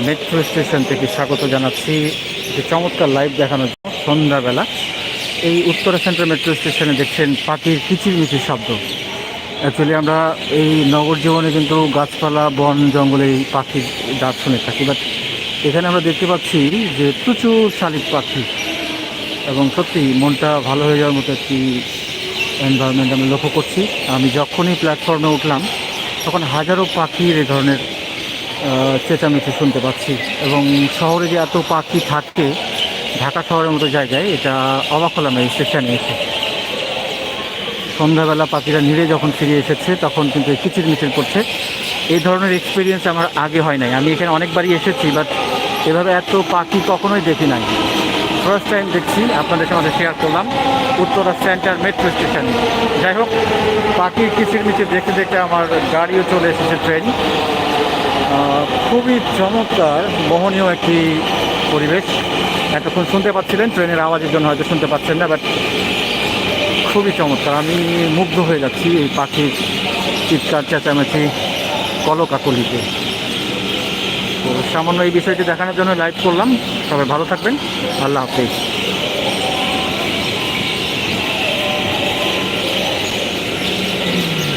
Metro station থেকে স্বাগত জানাচ্ছি। যে চমৎকার লাইভ দেখানোর জন্য সন্ধ্যাবেলা। এই উত্তরা সেন্ট্রাল মেট্রো স্টেশনে দেখছেন পাখির কিচিরমিচির শব্দ। অ্যাকচুয়ালি আমরা এই নগর জীবনে কিন্তু গাছপালা, বন, জঙ্গলে এই পাখির ডাক শুনে থাকি। বাট এখানে আমরা দেখতে পাচ্ছি যে প্রচুর শালিক পাখি। এবং সত্যি মনটা ভালো হয়ে যাওয়ার মতো একটি এনভায়রনমেন্ট আমি লক্ষ্য করছি। আমি যখনই প্ল্যাটফর্মে উঠলাম, তখন হাজারো পাখির এ ধরনের চেঁচামেচি শুনতে পাচ্ছি। এবং শহরে যে এত পাখি থাকে, ঢাকা শহরের মতো জায়গায়, এটা অবাক হলাম এই স্টেশনে এসে। সন্ধ্যাবেলা পাখিরা নিড়ে যখন ফিরে এসেছে, তখন কিন্তু এই কিচিরমিচির করছে। এই ধরনের এক্সপিরিয়েন্স আমার আগে হয় নাই। আমি এখানে অনেকবারই এসেছি বাট এভাবে এত পাখি কখনোই দেখি নাই। ফার্স্ট টাইম দেখছি, আপনাদের সঙ্গে শেয়ার করলাম উত্তরা সেন্টার মেট্রো স্টেশনে যাই হোক পাখির কিচিরমিচির দেখতে দেখতে আমার গাড়িও চলে এসেছে ট্রেন খুবই চমৎকার, মোহনীয় একটি পরিবেশ। এতক্ষণ শুনতে পাচ্ছিলেন, ট্রেনের আওয়াজের জন্য হয়তো শুনতে পাচ্ছেন না বাট খুবই চমৎকার। আমি মুগ্ধ হয়ে যাচ্ছি এই পাখির চিৎকার, চেঁচামেচি, কলকাকলিতে। তো সামান্য এই বিষয়টি দেখানোর জন্য লাইভ করলাম। সবাই ভালো থাকবেন। আল্লাহ হাফিজ।